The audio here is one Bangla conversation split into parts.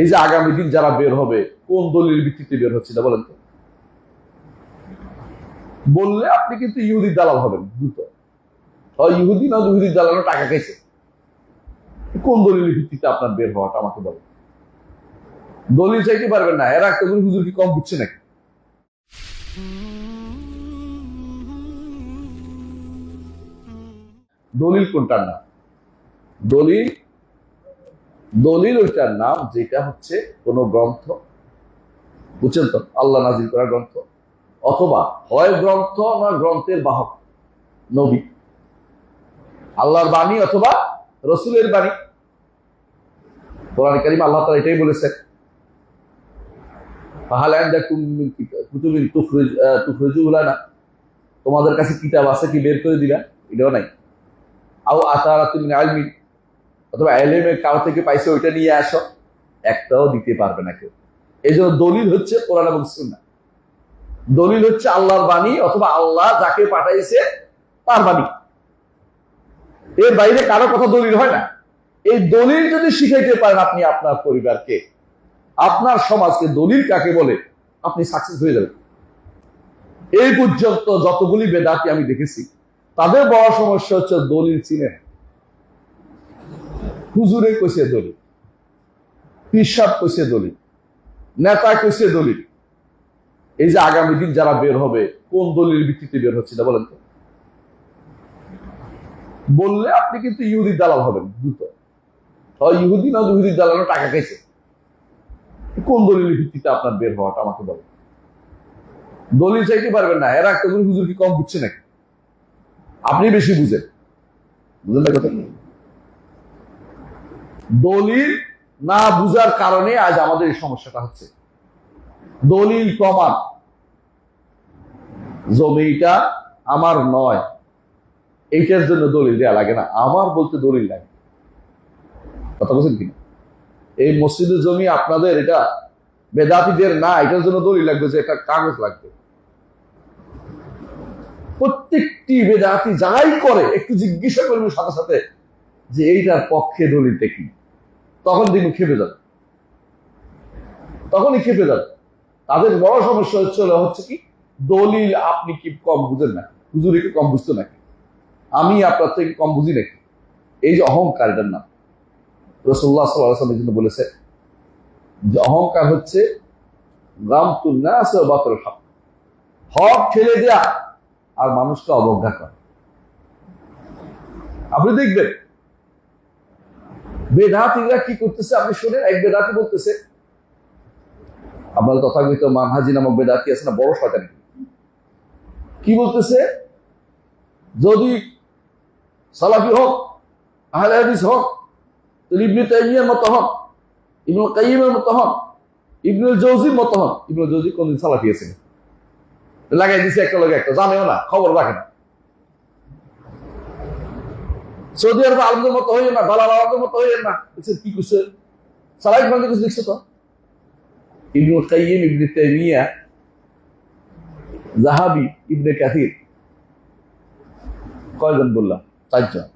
এই যে আগামী দিন যারা বের হবে, কোন দলিল ভিত্তিতে বের হচ্ছে না বলেন তো? বললে আপনি কিন্তু ইহুদির দালাল হবেন, দ্রুত। ইহুদি না ইহুদির দালালও টাকা খাইছে? কোন দলিলের ভিত্তিতে আপনার বের হওয়াটা আমাকে বলেন। দলিল চাইতে পারবেন না, এরা একটা করে হুজুর কি কম বুঝছে নাকি? দলিল কোনটার নাম দলিল দলিল ওইটার নাম যেটা হচ্ছে কোন গ্রন্থ। বুঝছেন তো? আল্লাহ নাজির করা গ্রন্থ। অথবা হয় গ্রন্থ না গ্রন্থের বাহক, নবী। আল্লাহর বাণী অথবা রসুলের বাণী। কোরআন কারিম আল্লাহ তালা এটাই বলেছেন। তোমাদের কাছে কিতাব আছে কি? বের করে দিলা এটাও নাই। আও আতারা তুমি আলমি অথবা এলেমের কারও থেকে পাইছে ওইটা নিয়ে আসো। একটাও দিতে পারবে না কেউ। এই জন্য দলিল হচ্ছে কোরআন এবং সুন্না দলিল হচ্ছে আল্লাহর বাণী অথবা আল্লাহ যাকে পাঠাইছে তার বাণী। এর বাইরে কারও কথা দলিল হয় না। এই দলিল যদি শিখাইতে পারেন আপনি আপনার পরিবারকে, আপনার সমাজকে, দলিল কাকে বলে, আপনি সাকসেস হয়ে যাবেন। এই পর্যন্ত যতগুলি বেদাতি আমি দেখেছি, তাদের বড় সমস্যা হচ্ছে দলিল চিনে না। হুজুরে কইছে দলিল পিসাব কইছে দলিল, নেতা কইছে দলিল। এই যে আগামী দিন যারা বের হবে, কোন দলিল ভিত্তিতে বের হচ্ছে না বলেন তো? বললে আপনি কিন্তু ইহুদির দালাল হবেন দ্রুত। ইহুদি না ইহুদির দালালও টাকা খাইছে? কোন দলিলের ভিত্তিতে আপনার বের হওয়াটা আমাকে বলেন। দলিল চাইতে পারবেন না, এরা একটা হুজুর কি কম বুঝছে নাকি? আপনি বেশি বুঝেন। বুঝলেন না কথা? দলিল না বুঝার কারণে আজ আমাদের এই সমস্যাটা হচ্ছে। দলিল প্রমাণ। জমিটা আমার নয়। এইটার জন্য দলিল দেওয়া লাগে না। আমার বলতে দলিল লাগে কথা বলছেন কিনা এই মসজিদের জমি আপনাদের এটা বেদাতিদের না, এটার জন্য দলিল লাগবে যে একটা কাগজ লাগবে। প্রত্যেকটি বেদাতি যাই করে, একটু জিজ্ঞাসা করবে সাথে সাথে যে এইটার পক্ষে দলিলটা কি? তখন তিনি খেপে যাবে তখনই খেপে যাবে তাদের বড় সমস্যা হচ্ছে হচ্ছে কি, দলিল আপনি কি কম বুঝেন না হুজুরি কি কম বুঝতো নাকি? আমি আপনার থেকে কম বুঝি নাকি? এই যে অহংকার এটার নাম রসুল্লাহ সাল্লাহ জন্য বলেছে, যে অহংকার হচ্ছে হক ঠেলে দেয়া আর মানুষকে অবজ্ঞা করে। আপনি দেখবেন বেদাতিরা কি করতেছে? আপনি শুনেন, এক বেদাতি বলতেছে, আপনার তথাকথিত মানহাজি নামক বেদাতি আছে না, বড় শয়তান। কি বলতেছে? যদি সালাফি হোক, আহলে হাদিস হোক ইবনে তাইমিয়ার মতো হন ইবনুল কাইমের মতো হন ইবনুল জৌজির মতো হন ইবনুল জৌজি কোনদিন সালাফি আছে লাগাই দিছে একটা লগে একটা, জানেও না, খবর রাখে না। সৌদি আরবে আলমদের মতো হইও না, দালাল আলমদের মতো হইও না। কি করছে? সালাই খান কিছু দেখছ তো? ইবনুল কাইম ইবনে তাইমিয়া জাহাবি ইবনে কয়জন বললাম? চারজন,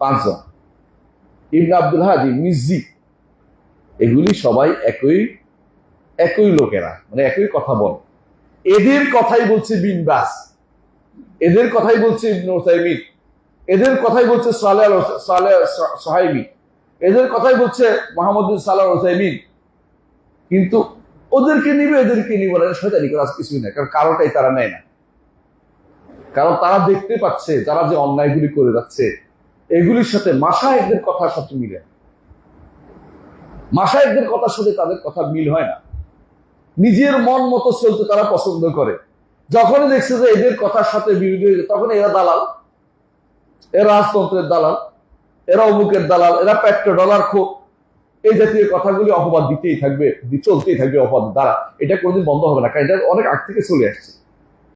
পাঁচজন। ইবনে আব্দুল মিজি এগুলি সবাই একই একই লোকেরা মানে একই কথা বলে। এদের কথাই বলছে বিন বাস। এদের কথাই বলছে ইবনে উসাইমিন এদের কথাই বলছে এদের কথাই বলছে মোহাম্মদ সালাহ ওসাইমিন কিন্তু ওদেরকে নিবে, এদেরকে নিবে না শয়তানি করা কিছুই না কারণ কারোটাই তারা নেয় না। কারণ তারা দেখতে পাচ্ছে যারা যে অন্যায়গুলি করে যাচ্ছে, এগুলির সাথে মাসায়েকদের কথার সাথে মিলে মাসায়েকদের কথার সাথে তাদের কথা মিল হয় না। নিজের মন মতো চলতে তারা পছন্দ করে। যখন দেখছে যে এদের কথার সাথে বিরোধী তখন এরা দালাল। এরা রাজতন্ত্রের দালাল, এরা অমুকের দালাল, এরা পেট্রো ডলার খোক এই জাতীয় কথাগুলি অপবাদ দিতেই থাকবে চলতেই থাকবে অপবাদ দ্বারা। এটা কোনোদিন বন্ধ হবে না, কারণ এটা অনেক আগ থেকে চলে আসছে।